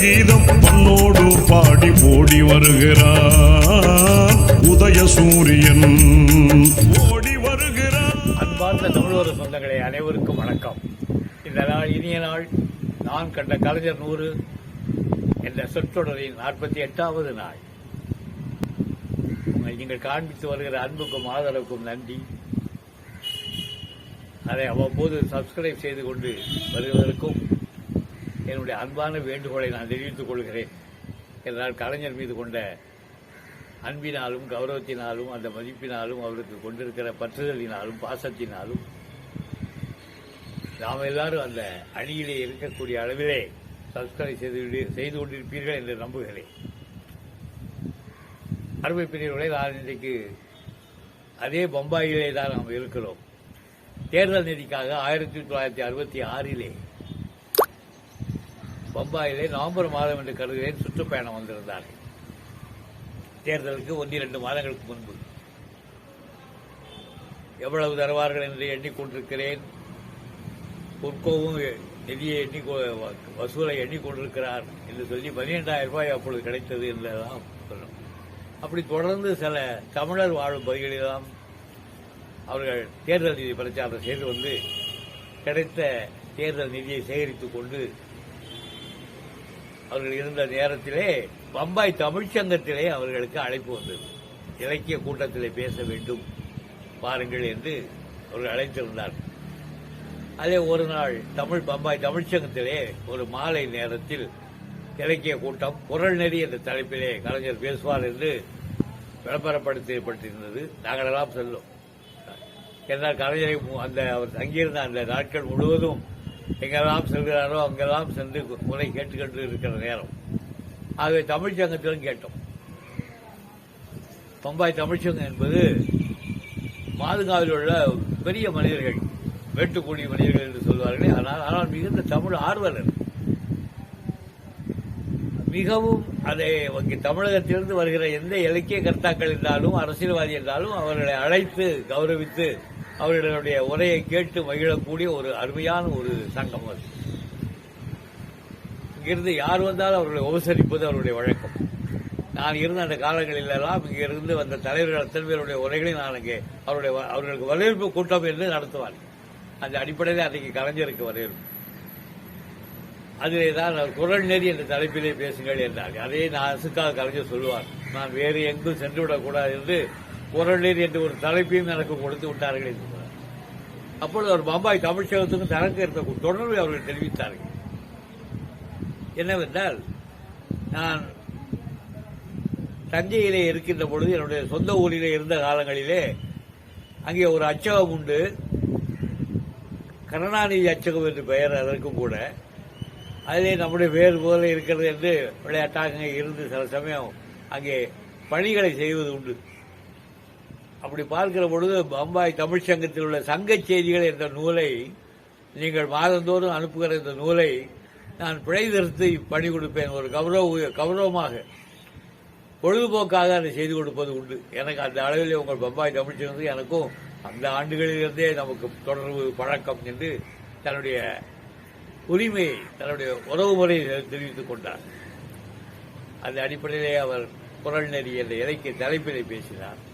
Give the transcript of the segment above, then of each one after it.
கீதம் பண்ணோடு பாடி ஓடி வருகிறார். உதய சூரியன் ஓடி வருகிறான் அன்பார்ந்த தமிழோர சொந்தங்களே அனைவருக்கும் வணக்கம். இந்த நாள் இனிய நாள் நான் கண்ட கலைஞர் நூறு என்ற சொற்றொடரின் நாற்பத்தி எட்டாவது நாள். நீங்கள் காண்பித்து வருகிற அன்புக்கும் ஆதரவுக்கும் நன்றி. அதை அவ்வப்போது சப்ஸ்கிரைப் செய்து கொண்டு வருவதற்கும் என்னுடைய அன்பான வேண்டுகோளை நான் தெரிவித்துக் கொள்கிறேன். என்றால் கலைஞர் மீது கொண்ட அன்பினாலும் கௌரவத்தினாலும் அந்த மதிப்பினாலும் அவருக்கு கொண்டிருக்கிற பற்றுதலினாலும் பாசத்தினாலும் நாம் எல்லாரும் அந்த அணியிலே இருக்கக்கூடிய அளவிலே சப்ஸ்கிரைப் செய்து செய்து கொண்டிருப்பீர்கள் என்று நம்புகிறேன். அருமை பிரிவுகளை நான் இன்றைக்கு அதே பம்பாயிலே தான் நாம் இருக்கிறோம். தேர்தல் நிதிக்காக ஆயிரத்தி தொள்ளாயிரத்தி அறுபத்தி ஆறிலே பம்பாயிலே நவம்பர் மாதம் என்று கருதுகிறேன் சுற்றுப்பயணம் வந்திருந்தார்கள் தேர்தலுக்கு ஒன்றிரண்டு மாதங்களுக்கு முன்பு. எவ்வளவு தருவார்கள் என்று எண்ணிக்கொண்டிருக்கிறேன். பொற்கோவும் நிதியை எண்ணி வசூலை எண்ணிக்கொண்டிருக்கிறார் என்று சொல்லி பதினெண்டாயிரம் ரூபாய் அப்பொழுது கிடைத்தது என்றெல்லாம் சொன்னோம் அப்படி தொடர்ந்து சில தமிழர் வாழும் பகுதிகளெல்லாம் அவர்கள் தேர்தல் நிதி பிரச்சாரம் செய்து வந்து கிடைத்த தேர்தல் நிதியை சேகரித்துக் கொண்டு அவர்கள் இருந்த நேரத்திலே பம்பாய் தமிழ்ச்சங்கத்திலே அவர்களுக்கு அழைப்பு வந்தது. இலக்கிய கூட்டத்திலே பேச வேண்டும் பாருங்கள் என்று அவர்கள் அழைத்திருந்தார்கள் அதே ஒரு நாள் தமிழ் பம்பாய் தமிழ்ச்சங்கத்திலே ஒரு மாலை நேரத்தில் இலக்கிய கூட்டம் குரல் நெறி என்ற தலைப்பிலே கலைஞர் பேசுவார் என்று விளம்பரப்படுத்தப்பட்டிருந்தது. நாங்களெல்லாம் செல்லும். என்றால் கலைஞரை அந்த அவர் தங்கியிருந்த அந்த நாட்கள் முழுவதும் எங்கெல்லாம் செல்கிறாரோ அங்கெல்லாம் சென்று முறை கேட்டுக்கொண்டு இருக்கிற நேரம். ஆகவே தமிழ்ச்சங்கத்திலும் கேட்டோம். பம்பாய் தமிழ்ச்சங்கம் என்பது மாதுகாவில் உள்ள பெரிய மனிதர்கள் வேட்டுக்குடி மனிதர்கள் என்று சொல்வார்களே. ஆனால் ஆனால் மிகுந்த தமிழ் ஆர்வலர். மிகவும் அதை இங்கே தமிழகத்திலிருந்து வருகிற எந்த இலக்கிய கர்த்தாக்கள் இருந்தாலும் அரசியல்வாதி இருந்தாலும் அவர்களை அழைத்து கௌரவித்து அவர்களுடைய உரையை கேட்டு மகிழக்கூடிய ஒரு அருமையான ஒரு சங்கம் அது. இங்கிருந்து யார் வந்தாலும் அவர்களை உபசரிப்பது அவருடைய வழக்கம். நான் இருந்த அந்த காலங்களிலெல்லாம் இங்கிருந்து வந்த தலைவர்கள் அத்தனை பேருடைய உரைகளை நான் அங்கே அவருடைய அவர்களுக்கு வரவேற்பு கூட்டம் என்று நடத்துவார். அந்த அடிப்படையில் அன்றைக்கு கலைஞருக்கு வரவேற்பு. அதிலே தான் அவர் குரல் நெறி என்ற தலைப்பிலே பேசுங்கள் என்றார். அதே நான் அசுக்காக கலைஞர் சொல்லுவார். நான் வேறு எங்கும் சென்று விடக்கூடாது என்று குரல் என்று ஒரு தலைப்பையும் எனக்கு கொடுத்து விட்டார்கள் என்று சொன்னார். அப்பொழுது அவர் பம்பாய் தமிழ்ச்சகத்துக்கும் தனக்கு இருந்த தொடர்பை அவர்கள் தெரிவித்தார்கள். என்னவென்றால் நான் தஞ்சையிலே இருக்கின்ற பொழுது என்னுடைய சொந்த ஊரிலே இருந்த காலங்களிலே அங்கே ஒரு அச்சகம் உண்டு. கருணாநிதி அச்சகம் என்று பெயர் அதற்கும் கூட. அதிலே நம்முடைய பேர் போல இருக்கிறது என்று விளையாட்டாக இருந்து சில சமயம் அங்கே பணிகளை செய்வது உண்டு. அப்படி பார்க்கிற பொழுது பம்பாய் தமிழ்ச் சங்கத்தில் உள்ள சங்கச் செய்திகள் என்ற நூலை நீங்கள் மாதந்தோறும் அனுப்புகிற இந்த நூலை நான் பிழை திருத்தி பணி கொடுப்பேன் ஒரு கௌரவ கௌரவமாக. பொழுதுபோக்காக அதை செய்து கொடுப்பது உண்டு. எனக்கு அந்த அளவில் உங்கள் பம்பாய் தமிழ்ச் எனக்கும் அந்த ஆண்டுகளிலிருந்தே நமக்கு தொடர்பு பழக்கம் என்று தன்னுடைய உரிமையை தன்னுடைய உறவு முறையை தெரிவித்துக் கொண்டார். அந்த அடிப்படையிலே அவர் குரல் நெறி என்ற இலக்கிய தலைப்பிலே பேசினார்.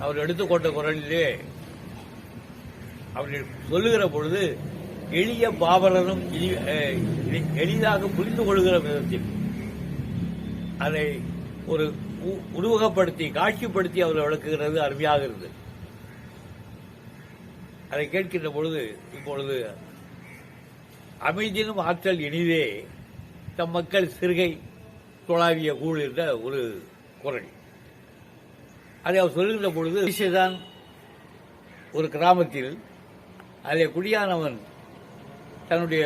அவர் எடுத்துக்கொண்ட குரலிலே அவர்கள் சொல்லுகிற பொழுது எளிய பாவலரும் எளி- எளிதாக புரிந்து கொள்கிற விதத்தில் அதை ஒரு உ- உருவகப்படுத்தி காட்சிப்படுத்தி அவர் விளக்குகிறது அருமையாக இருந்தது. அதை கேட்கின்ற பொழுது இப்பொழுது அமைதியினும் ஆற்றல் இனிதே தம் மக்கள் சிறுகை தொழாவிய கூழ் என்ற ஒரு குரல். அதை அவர் சொல்லுகின்ற பொழுது தான் ஒரு கிராமத்தில் அதிலே குடியானவன் தன்னுடைய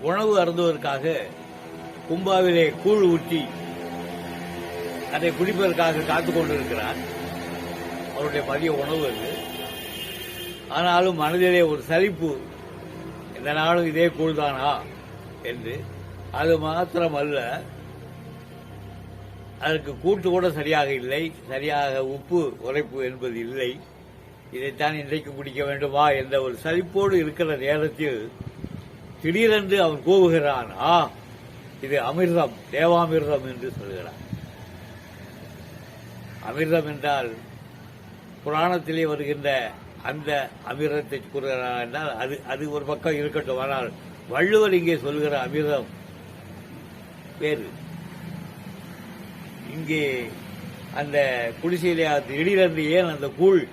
உணவு அருந்துவதற்காக கும்பாவிலே கூழ் ஊற்றி அதை குடிப்பதற்காக காத்துக் கொண்டிருக்கிறார் அவருடைய மதிய உணவு அது. ஆனாலும் மனதிலே ஒரு சலிப்பு இந்த நாளும் இதே கூழ்தானா? என்று. அது மாத்திரமல்ல அதற்கு கூட்டு கூட சரியாக இல்லை. சரியாக உப்பு உரைப்பு என்பது இல்லை. இதைத்தான் இன்றைக்கு குடிக்க வேண்டுமா என்ற ஒரு சலிப்போடு இருக்கிற நேரத்தில் திடீரென்று அவன் கூவுகிறான் ஆ இது அமிர்தம் தேவாமிர்தம் என்று சொல்கிறார் அமிர்தம் என்றால் புராணத்திலே வருகின்ற அந்த அமிர்தத்தை கூறுகிறார் என்றால் அது அது ஒரு பக்கம் இருக்கட்டும். ஆனால் வள்ளுவர் இங்கே சொல்கிற அமிர்தம் வேறு. இங்கே அந்த குடிசையிலே அது திடீரென்று ஏன் அந்த கூழ்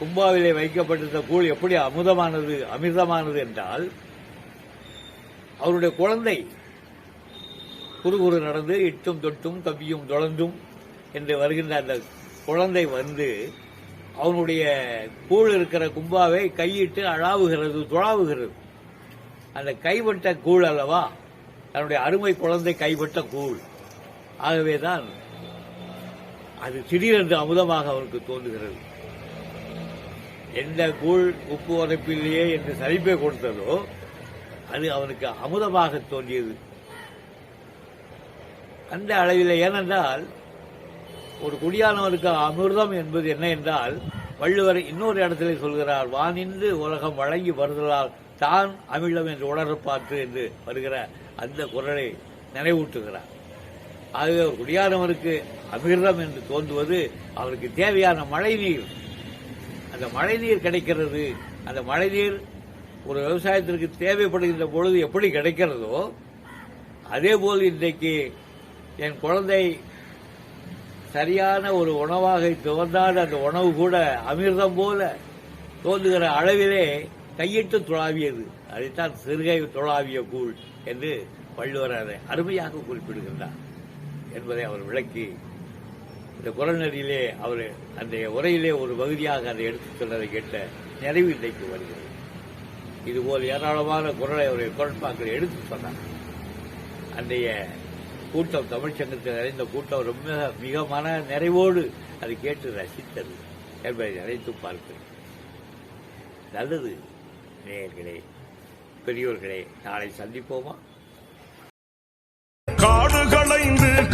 கும்பாவிலே வைக்கப்பட்டிருந்த கூழ் எப்படி அமுதமானது அமிர்தமானது என்றால் அவருடைய குழந்தை குறுகுறு நடந்து இட்டும் தொட்டும் தப்பியும் தொடர்ந்தும் என்று வருகின்ற அந்த குழந்தை வந்து அவனுடைய கூழ் இருக்கிற கும்பாவை கையிட்டு அழாவுகிறது துழாவுகிறது. அந்த கைப்பட்ட கூழ் அல்லவா? தன்னுடைய அருமை குழந்தை கைப்பட்ட கூழ். ஆகவேதான் அது திடீரென்று அமுதமாக அவனுக்கு தோன்றுகிறது. எந்த கூழ் உப்பு உரைப்பிலேயே என்று சலிப்பை கொடுத்ததோ அது அவனுக்கு அமுதமாக தோன்றியது. அந்த அளவில் ஏனென்றால் ஒரு குடியானவருக்கு அமிர்தம் என்பது என்ன என்றால் வள்ளுவர் இன்னொரு இடத்துல சொல்கிறார் வானின்று உலகம் வழங்கி வருதலால் தான் அமிழ்தம் என்று உணர பார்த்து என்று வருகிற அந்த குரலை நினைவூட்டுகிறார். ஆகவே குடியானவருக்கு அமிர்தம் என்று தோன்றுவது அவருக்கு தேவையான மழைநீர். அந்த மழைநீர் கிடைக்கிறது. அந்த மழைநீர் ஒரு விவசாயத்திற்கு தேவைப்படுகின்ற பொழுது எப்படி கிடைக்கிறதோ அதே போல் இன்றைக்கு என் குழந்தை சரியான ஒரு உணவாக துவந்தால் அந்த உணவு கூட அமிர்தம் போல தோன்றுகிற அளவிலே கையிட்டு துளாவியது. அதைத்தான் சிறுகை துளாவிய கூழ் என்று வள்ளுவர் அதை அருமையாக குறிப்பிடுகின்றார். என்பதை அவர் விளக்கி இந்த குரல் அவர் அந்த உரையிலே ஒரு பகுதியாக அதை எடுத்துச் சொன்னதை கேட்ட நிறைவு இன்றைக்கு வருகிறது. இதுபோல் ஏராளமான குரலை அவருடைய குரட்பாக்களை எடுத்து சொன்னார். அன்றைய கூட்டம் தமிழ்ச்சங்கத்தில் நிறைந்த கூட்டம் ரொம்ப மிக மன நிறைவோடு அதை கேட்டு ரசித்தது என்பதை நினைத்து பார்க்கிறேன். நல்லது நேயர்களே பெரியோர்களே நாளை சந்திப்போமா?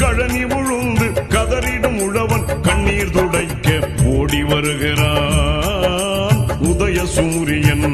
கழனி உழுந்து கதறிடும் உழவன் கண்ணீர் துடைக்க ஓடி வருகிறான். உதய சூரியன்